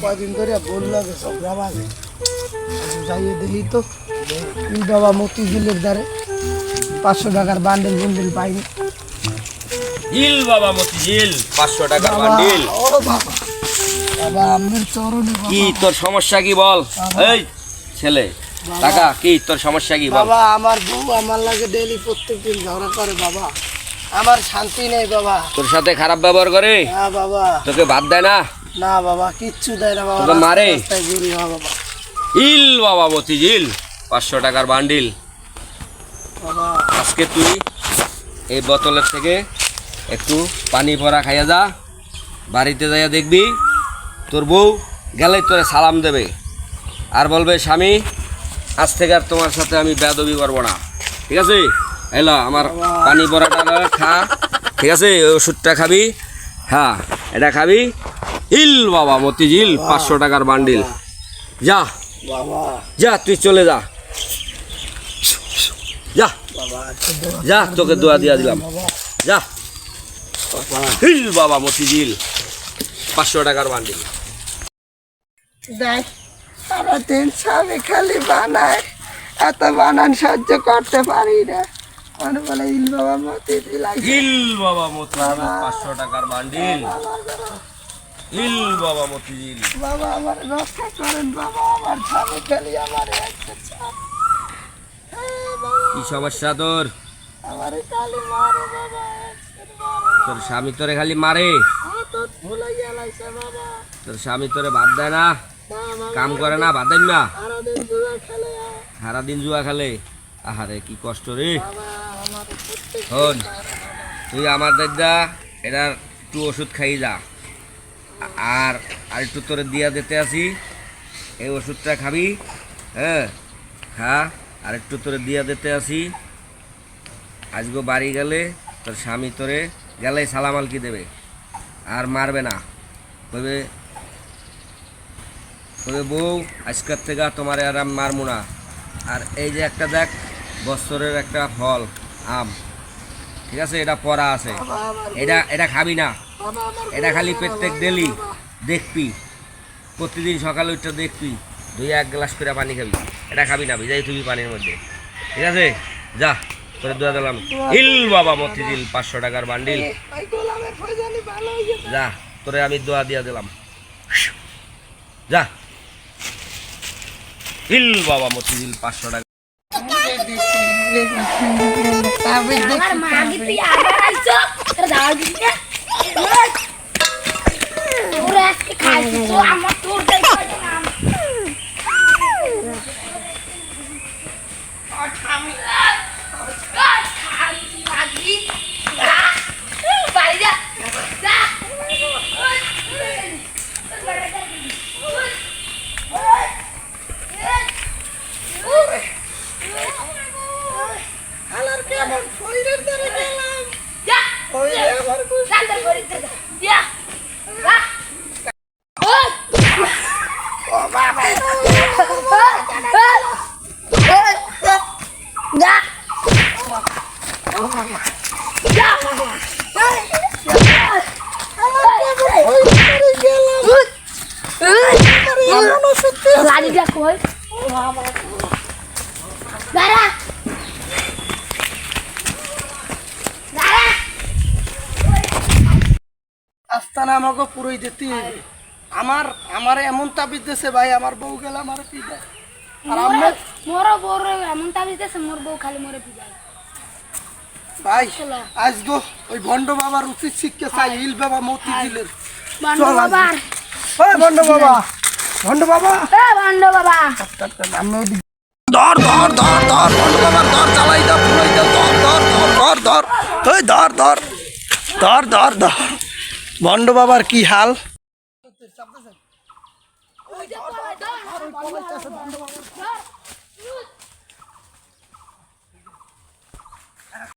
কয়দিন ধরে ঝগড়া বাজে যাইয়ে দেখি তো বাবা মতিঝিলের দ্বারে পাঁচশো টাকার বান্ডেল বুন্ডেল পাইনি। বাবা মতি জিল পাঁচশো টাকার বান্ডিল ও বাবা বাবা আপনার চরণে কি তোর সমস্যা কি বল? এই ছেলে টাকা কি তোর সমস্যা কি বাবা আমার বউ আমার লাগে ডেলি প্রত্যেকদিন ঝগড়া করে বাবা। আমার শান্তি নেই বাবা। তোর সাথে খারাপ ব্যবহার করে? না বাবা। তোকে বাদ দেয় না। না বাবা কিচ্ছু দেয় না বাবা তোকে মারে? বাবা। ইল বাবা মতি জিল পাঁচশো টাকার বান্ডিল। বাবা। আজকে তুই এই বোতলের থেকে একটু পানি ভরা খাইয়া যা বাড়িতে যাইয়া দেখবি তোর বউ গেলে তোরে সালাম দেবে। আর বলবে স্বামী আজ থেকে আর তোমার সাথে আমি বেদবি করব না। ঠিক আছে? এলো আমার পানি লয়ে খা। ঠিক আছে? ওষুধটা খাবি। হ্যাঁ এটা খাবি। ইল বাবা মতিঝিল পাঁচশো টাকার বান্ডিল। যা। বাবা। যা তুই চলে যা। যা। যা তোকে দোয়া দিয়া দিলাম। যা। বাবা। হিল বাবা মতিঝিল পাঁচশো টাকার বান্ডিল। দেখ সারাদিন স্বামী খালি বানায় এত বানান সহ্য করতে পারি না। মানে বলে ইল বাবা মতি দিলাই হিল বাবা মতিঝিল পাঁচশো টাকার বান্ডিল। হিল বাবা মতিঝিল বাবা আমার রক্ষা করেন বাবা আমার স্বামী খালি আমার কি সমস্যা তোর? আমার খালি মারে বাবা তোর স্বামী তোরে খালি মারে। তোর স্বামী তোরে ভাত দেয় না। কাম করে না ভাত দেন না। সারাদিন জুয়া খেলে। আহারে কি কষ্ট রে। তুই আমার দাদা এটার একটু ওষুধ খাই যা। আর আর একটু তোরে দিয়া দিতে আসি। এই ওষুধটা খাবি হ্যাঁ? খা আর একটু তোরে দিয়া দিতে আসি। আজকে বাড়ি গেলে তোর স্বামী তোরে গেলে সালামাল কি দেবে আর মারবে না। কবে তবে বউ আজকের থেকে তোমার আর আমি মারবো না। আর এই যে একটা দেখ বছরের একটা ফল আম। ঠিক আছে? এটা পড়া আছে। এটা এটা খাবি না। এটা খালি প্রত্যেক ডেলি দেখবি। প্রতিদিন সকালে উঠে দেখবি দুই এক গ্লাস করে পানি খাবি। এটা খাবি না ভিজাই তুই পানির মধ্যে। ঠিক আছে? যা তোরে দোয়া দিলাম। হিল বাবা মতিঝিল পাঁচশো টাকার বান্ডিল। যা তোরে আমি দোয়া দিয়া দিলাম। যা। হিল বাবা মতিঝিল পাঁচশো টাকা। আমার মা তুই আবার আইছো। তোর দাও দিতে ওরা আজকে খাইছি তো আমার তোর যা লাড়ি যা কই দাঁড়া আস্তানা আমাকে পুরোই দিতে হবে। আমার আমার এমন তাবিজ দিছে ভাই, আমার বউ গেলে আমার দেয় আর আমরা মোর বড় এমন তাবিজ দেছে, মোর বউ খালি মোরে পিজাই ভাই আজ গো ওই ভণ্ড বাবার উচিত শিক্ষা চাই হিল বাবা মতি দিলের আজ। বাবার ওই ভণ্ড বাবা ভণ্ড বাবা এ বান্ড বাবা ওদিকে ধর ধর ধর ধর ভণ্ড বাবার ধর চালাই দাও পুরোই দাও ধর ধর ধর ধর ধর ওই ধর ধর ধর ধর ধর ভণ্ড বাবার কি হাল ওই ধর, ধর, ধর, ধর, ধর, ধর,